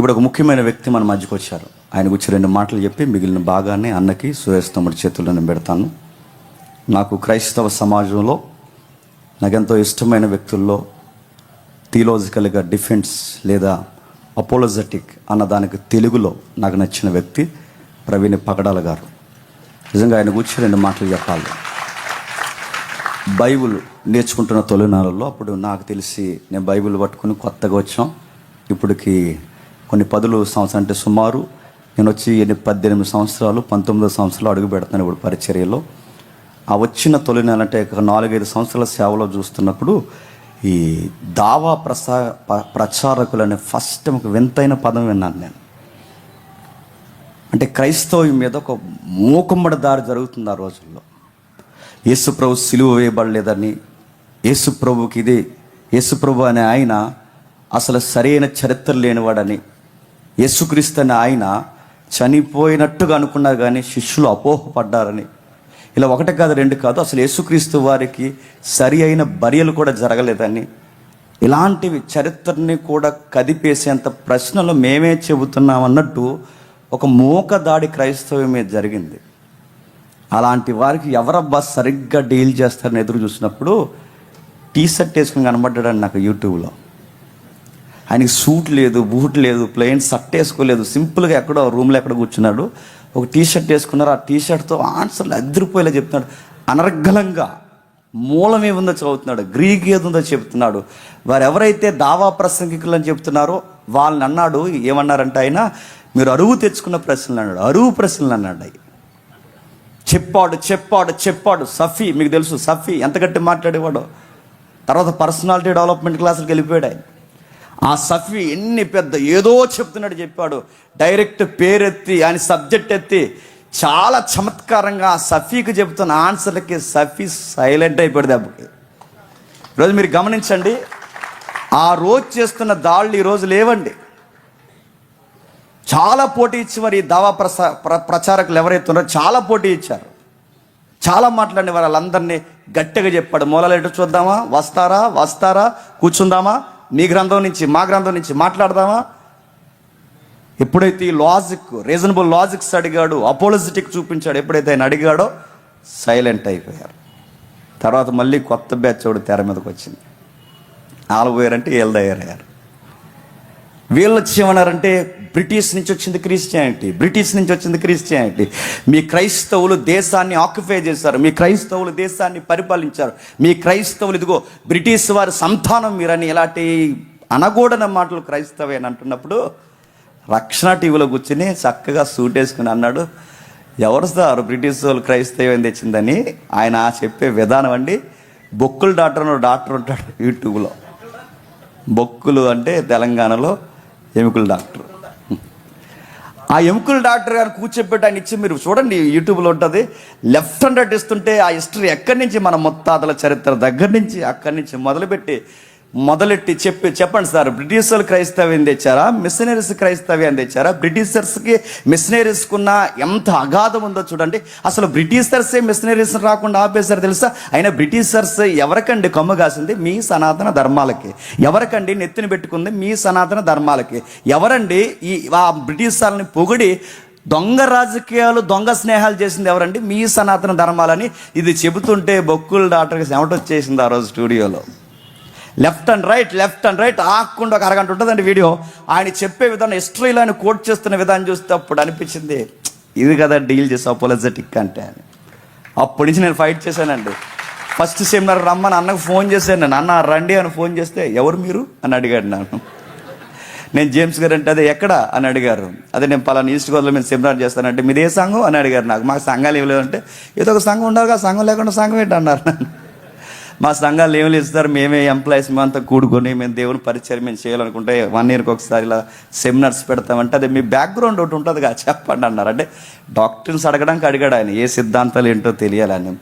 ఇప్పుడు ఒక ముఖ్యమైన వ్యక్తి మన మధ్యకు వచ్చారు ఆయన గురించి రెండు మాటలు చెప్పి మిగిలిన భాగాన్ని అన్నకి సురేష్ తమ్ముడి చేతుల్లో నేను పెడతాను. నాకు క్రైస్తవ సమాజంలో నాకెంతో ఇష్టమైన వ్యక్తుల్లో థియలాజికల్గా డిఫెన్స్ లేదా అపోలజెటిక్ అన్న దానికి తెలుగులో నాకు నచ్చిన వ్యక్తి ప్రవీణ్ పగడాల గారు. నిజంగా ఆయన గురించి రెండు మాటలు చెప్పాలి. బైబిల్ నేర్చుకుంటున్న తొలినాళ్ళలో అప్పుడు నాకు తెలిసి నేను బైబిల్ పట్టుకుని కొత్తగా వచ్చాం. ఇప్పటికి కొన్ని పదులు సంవత్సరాలు అంటే సుమారు నేను వచ్చి ఎన్ని పద్దెనిమిది సంవత్సరాలు పంతొమ్మిదో సంవత్సరాలు అడుగు పెడుతున్నాను ఇప్పుడు పరిచర్యలో. ఆ వచ్చిన తొలి నెల అంటే ఒక నాలుగైదు సంవత్సరాల సేవలో చూస్తున్నప్పుడు ఈ దావా ప్రసా ప్రచారకులు అనే ఫస్ట్ ఒక వింతైన పదం విన్నాను నేను. అంటే క్రైస్తవం మీద ఒక మూకుమ్మడి దారి జరుగుతుంది ఆ రోజుల్లో. యేసుప్రభు సిలువ వేయబడలేదని యేసుప్రభుకి ఇది యేసుప్రభు అనే ఆయన అసలు సరైన చరిత్ర లేనివాడని యేసుక్రీస్తు అనే ఆయన చనిపోయినట్టుగా అనుకున్నారు కానీ శిష్యులు అపోహపడ్డారని. ఇలా ఒకటి కాదు రెండు కాదు అసలు యేసుక్రీస్తు వారికి సరి అయిన బర్యలు కూడా జరగలేదని. ఇలాంటివి చరిత్రని కూడా కదిపేసేంత ప్రశ్నలు మేమే చెబుతున్నామన్నట్టు ఒక మూక దాడి క్రైస్తవం మీద జరిగింది. అలాంటి వారికి ఎవరబ్బా సరిగ్గా డీల్ చేస్తారని ఎదురు చూసినప్పుడు టీ షర్ట్ వేసుకుని కనబడ్డాడు నాకు యూట్యూబ్లో. ఆయనకి సూట్ లేదు బూట్ లేదు ప్లెయిన్ షర్ట్ వేసుకోలేదు. సింపుల్గా ఎక్కడో రూమ్లో ఎక్కడ కూర్చున్నాడు. ఒక టీ షర్ట్ వేసుకున్నారు. ఆ టీ షర్ట్తో ఆన్సర్లు అదిరిపోయేలా చెప్తున్నాడు. అనర్గళంగా మూలం ఏముందో చదువుతున్నాడు. గ్రీక్ ఏదుందో చెప్తున్నాడు. వారు ఎవరైతే దావా ప్రసంగికులు అని చెప్తున్నారో వాళ్ళని అన్నాడు. ఏమన్నారంటే ఆయన? మీరు అరువు తెచ్చుకున్న ప్రశ్నలు అన్నాడు. అరువు ప్రశ్నలు అన్నాడు అవి చెప్పాడు చెప్పాడు చెప్పాడు. సఫీ మీకు తెలుసు సఫీ. ఎంత గట్టి మాట్లాడేవాడు. తర్వాత పర్సనాలిటీ డెవలప్మెంట్ క్లాసులకు వెళ్ళిపోయాడు ఆయన. ఆ సఫీ ఎన్ని పెద్ద ఏదో చెప్తున్నాడు చెప్పాడు. డైరెక్ట్ పేరెత్తి ఆయన సబ్జెక్ట్ ఎత్తి చాలా చమత్కారంగా ఆ సఫీకి చెబుతున్న ఆన్సర్లకి సఫీ సైలెంట్ అయిపోయాడు దెబ్బకి ఈరోజు మీరు గమనించండి ఆ రోజు చేస్తున్న దాళ్ళు ఈరోజు లేవండి. చాలా పోటీ ఇచ్చి మరి ఈ దావా ప్రసా ప్ర ప్రచారకులు ఎవరైతే ఉన్నారో చాలా పోటీ ఇచ్చారు. చాలా మాట్లాడిన వారు వాళ్ళందరినీ గట్టిగా చెప్పాడు. మూలలేటో చూద్దామా? వస్తారా? వస్తారా? కూర్చుందామా? మీ గ్రంథం నుంచి మా గ్రంథం నుంచి మాట్లాడదామా? ఎప్పుడైతే ఈ లాజిక్ రీజనబుల్ లాజిక్స్ అడిగాడు అపోలజిటిక్ చూపించాడు ఎప్పుడైతే ఆయన అడిగాడో సైలెంట్ అయిపోయారు. తర్వాత మళ్ళీ కొత్త బ్యాచ్ ఒకటి తెర మీదకి వచ్చింది. వాళ్ళు పోయారంటే వీళ్ళు వీళ్ళు వచ్చేమన్నారంటే బ్రిటిష్ నుంచి వచ్చింది క్రిస్టియానిటీ బ్రిటిష్ నుంచి వచ్చింది క్రిస్టియానిటీ. మీ క్రైస్తవులు దేశాన్ని ఆక్యుపై చేశారు మీ క్రైస్తవులు దేశాన్ని పరిపాలించారు. మీ క్రైస్తవులు ఇదిగో బ్రిటిష్ వారి సంతానం మీరని ఇలాంటి అనగూడన మాటలు క్రైస్తవే అని అంటున్నప్పుడు రక్షణ టీవీలో కూర్చుని చక్కగా సూట్ వేసుకుని అన్నాడు ఎవరు సార్ బ్రిటిష్ వాళ్ళు క్రైస్తవం తెచ్చిందని? ఆయన చెప్పే విధానం అండి బొక్కులు డాక్టర్ డాక్టర్ ఉంటాడు యూట్యూబ్లో. బొక్కులు అంటే తెలంగాణలో ఎముకల డాక్టర్. ఆ ఎముకల డాక్టర్ గారు కూర్చోబెట్టి ఆయన ఇచ్చి మీరు చూడండి యూట్యూబ్లో ఉంటుంది. లెఫ్ట్ హండ్రెడ్ ఇస్తుంటే ఆ హిస్టరీ ఎక్కడి నుంచి మన ముత్తాతల చరిత్ర దగ్గర నుంచి అక్కడి నుంచి మొదలుపెట్టి మొదలెట్టి చెప్పి చెప్పండి సార్. బ్రిటిష్ వాళ్ళు క్రైస్తవ్యం తెచ్చారా? మిషనరీస్ క్రైస్తవ్యం తెచ్చారా? బ్రిటిషర్స్కి మిషనరీస్కి ఉన్న ఎంత అగాధం ఉందో చూడండి. అసలు బ్రిటిషర్సే మిషనరీస్ రాకుండా ఆపేశారు తెలుసా? అయినా బ్రిటిషర్స్ ఎవరికండి కమ్ము కాసింది? మీ సనాతన ధర్మాలకి. ఎవరికండి నెత్తిని పెట్టుకుంది? మీ సనాతన ధర్మాలకి. ఎవరండి ఈ ఆ బ్రిటిష్ వాళ్ళని పొగిడి దొంగ రాజకీయాలు దొంగ స్నేహాలు చేసింది ఎవరండి? మీ సనాతన ధర్మాలని. ఇది చెబుతుంటే బొక్కులు డాక్టర్కి చెమటొచ్చేసింది ఆ రోజు స్టూడియోలో? Left and right left and right ఆకుండా ఒక అరగంట ఉంటుందండి వీడియో. ఆయన చెప్పే విధానం హిస్టరీలో ఆయన కోట్ చేస్తున్న విధానం చూస్తే అప్పుడు అనిపించింది ఇది కదా డీల్ చేసి అపోలజెటిక్ అంటే అని. అప్పటి నుంచి నేను ఫైట్ చేశానండి. ఫస్ట్ సెమినార్ రమ్మని అన్నకు ఫోన్ చేశాను. నేను అన్న రండి అని ఫోన్ చేస్తే ఎవరు మీరు? అని అడిగాడు నన్ను. నేను జేమ్స్ గారు అంటే అదే ఎక్కడ? అని అడిగారు. అదే నేను పలానా ఈస్ట్ గోదావరిలో మేము సెమినార్ చేస్తానంటే మీది ఏ సంఘం? అని అడిగారు నాకు. మాకు సంఘాలు ఇవ్వలేదు అంటే ఏదో ఒక సంఘం ఉండాలిగా సంఘం లేకుండా సంఘం ఏంటి అన్నారు నన్ను మా సంఘాలు ఏమి ఇస్తారు మేమే ఎంప్లాయీస్ మేమంతా కూడుకొని మేము దేవుని పరిచయం మేము చేయాలనుకుంటే వన్ ఇయర్కి ఒకసారి ఇలా సెమినార్స్ పెడతామంటే అదే మీ బ్యాక్గ్రౌండ్ ఒకటి ఉంటుంది కదా చెప్పండి అన్నారు. అంటే డాక్టర్స్ అడగడానికి అడిగాడు ఆయన ఏ సిద్ధాంతాలు ఏంటో తెలియాలని.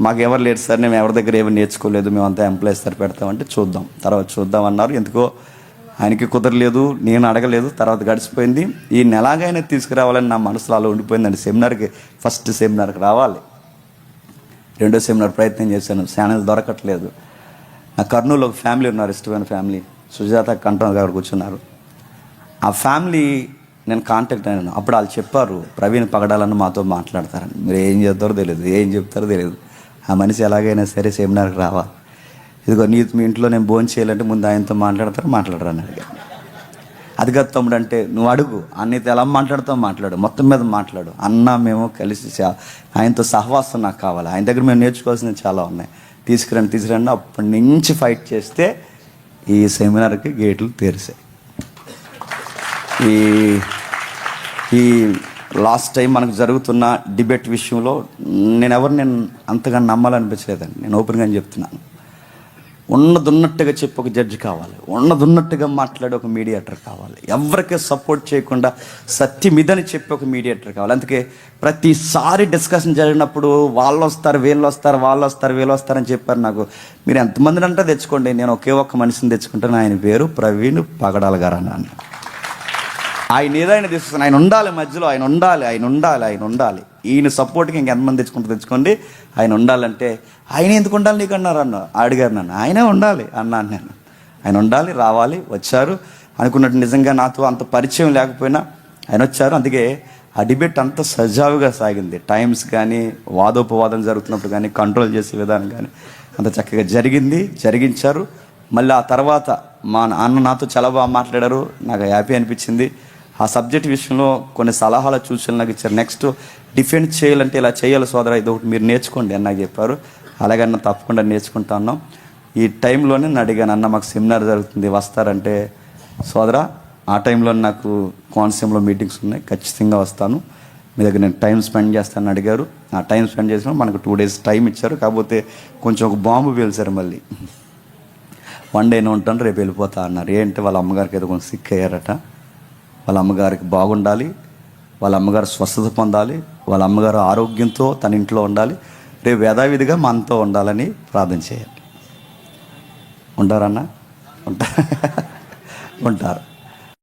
మాకు ఎవరు లేరు సార్ మేము ఎవరి దగ్గర ఏమి నేర్చుకోలేదు మేమంతా ఎంప్లాయీస్ సార్ పెడతామంటే చూద్దాం. తర్వాత చూద్దాం అన్నారు. ఎందుకో ఆయనకి కుదరలేదు నేను అడగలేదు తర్వాత గడిచిపోయింది. ఈ నెలాగైనా తీసుకురావాలని నా మనసులో అలా ఉండిపోయిందండి. సెమినార్కి ఫస్ట్ సెమినార్కి రావాలి. రెండో సెమినార్ ప్రయత్నం చేశాను. ఛానల్ దొరకట్లేదు. నా కర్నూలు ఒక ఫ్యామిలీ ఉన్నారు ఇష్టమైన ఫ్యామిలీ. సుజాత కంఠం గారు కూర్చున్నారు. ఆ ఫ్యామిలీ నేను కాంటాక్ట్ అయ్యాను. అప్పుడు వాళ్ళు చెప్పారు ప్రవీణ్ పగడాలని మాతో మాట్లాడతారని. మీరు ఏం చేస్తారో తెలియదు ఏం చెప్తారో తెలియదు ఆ మనిషి ఎలాగైనా సరే సెమినార్కి రావా ఇదిగో నీ మీ ఇంట్లో నేను భోజనం చేయాలంటే ముందు ఆయనతో మాట్లాడతారు మాట్లాడరు అని అది తమ్ముడు అంటే నువ్వు అడుగు. అన్నయ్యతో ఎలా మాట్లాడుతావు మాట్లాడు. మొత్తం మీద మాట్లాడు. అన్న మేము కలిసి ఆయనతో సహవాసం నాకు కావాలి. ఆయన దగ్గర మేము నేర్చుకోవాల్సినవి చాలా ఉన్నాయి. తీసుకురండి తీసుకురండి. అప్పటి నుంచి ఫైట్ చేస్తే ఈ సెమినార్కి గేట్లు తెరిసాయి. ఈ ఈ లాస్ట్ టైం మనకు జరుగుతున్న డిబేట్ విషయంలో నేను ఎవరు నేను అంతగా నమ్మాలనిపించలేదండి. నేను ఓపెన్గా చెప్తున్నాను. ఉన్నదున్నట్టుగా చెప్పి ఒక జడ్జి కావాలి. ఉన్నదున్నట్టుగా మాట్లాడే ఒక మీడియేటర్ కావాలి. ఎవరికి సపోర్ట్ చేయకుండా సత్యం ఇదని చెప్పి ఒక మీడియేటర్ కావాలి. అందుకే ప్రతిసారి డిస్కషన్ జరిగినప్పుడు వాళ్ళు వస్తారు వీళ్ళు వస్తారు వాళ్ళు వస్తారు వీళ్ళు వస్తారని చెప్పారు నాకు. మీరు ఎంతమందిని అంటే తెచ్చుకోండి. నేను ఒకే ఒక్క మనిషిని తెచ్చుకుంటాను. ఆయన పేరు ప్రవీణ్ పగడాల గారు అన్నాను. ఆయన ఏదైనా తీసుకుని ఆయన ఉండాలి మధ్యలో ఆయన ఉండాలి ఆయన ఉండాలి ఆయన ఉండాలి. ఈయన సపోర్ట్కి ఇంకెంతమంది తెచ్చుకుంటూ తెచ్చుకోండి. ఆయన ఉండాలంటే ఆయన ఎందుకు ఉండాలి నీకు అన్నారు అన్న. అడిగారు నన్ను. ఆయనే ఉండాలి అన్నాను నేను. ఆయన ఉండాలి రావాలి వచ్చారు. అనుకున్నట్టు నిజంగా నాతో అంత పరిచయం లేకపోయినా ఆయన వచ్చారు. అందుకే ఆ డిబేట్ అంత సజావుగా సాగింది. టైమ్స్ కానీ వాదోపవాదం జరుగుతున్నప్పుడు కానీ కంట్రోల్ చేసే విధానం కానీ అంత చక్కగా జరిగింది జరిగించారు. మళ్ళీ ఆ తర్వాత మా నాన్న నాతో చాలా బాగా మాట్లాడారు. నాకు హ్యాపీ అనిపించింది. ఆ సబ్జెక్ట్ విషయంలో కొన్ని సలహాలు సూచనలు నాకు ఇచ్చారు. నెక్స్ట్ డిఫెండ్ చేయాలంటే ఇలా చేయాలి సోదరా ఇది ఒకటి మీరు నేర్చుకోండి అని నాకు చెప్పారు. అలాగే అన్న తప్పకుండా నేర్చుకుంటా ఉన్నాం ఈ టైంలోనే నేను అడిగాను అన్న మాకు సెమినార్ జరుగుతుంది వస్తారంటే సోదరా ఆ టైంలో నాకు కోనసీమలో మీటింగ్స్ ఉన్నాయి ఖచ్చితంగా వస్తాను. మీ దగ్గర నేను టైం స్పెండ్ చేస్తానని అడిగారు. ఆ టైం స్పెండ్ చేసిన మనకు టూ డేస్ టైం ఇచ్చారు. కాకపోతే కొంచెం ఒక బాంబు పేల్చారు మళ్ళీ. వన్ డేనే ఉంటాను రేపు వెళ్ళిపోతా అన్నారు. ఏంటి వాళ్ళ అమ్మగారికి ఏదో కొంచెం సిక్ అయ్యారట. వాళ్ళ అమ్మగారికి బాగుండాలి వాళ్ళ అమ్మగారు స్వస్థత పొందాలి వాళ్ళ అమ్మగారు ఆరోగ్యంతో తన ఇంట్లో ఉండాలి. రేపు యథావిధిగా మనతో ఉండాలని ప్రార్థన చేయాలి. ఉంటారన్నా ఉంటారు ఉంటారు.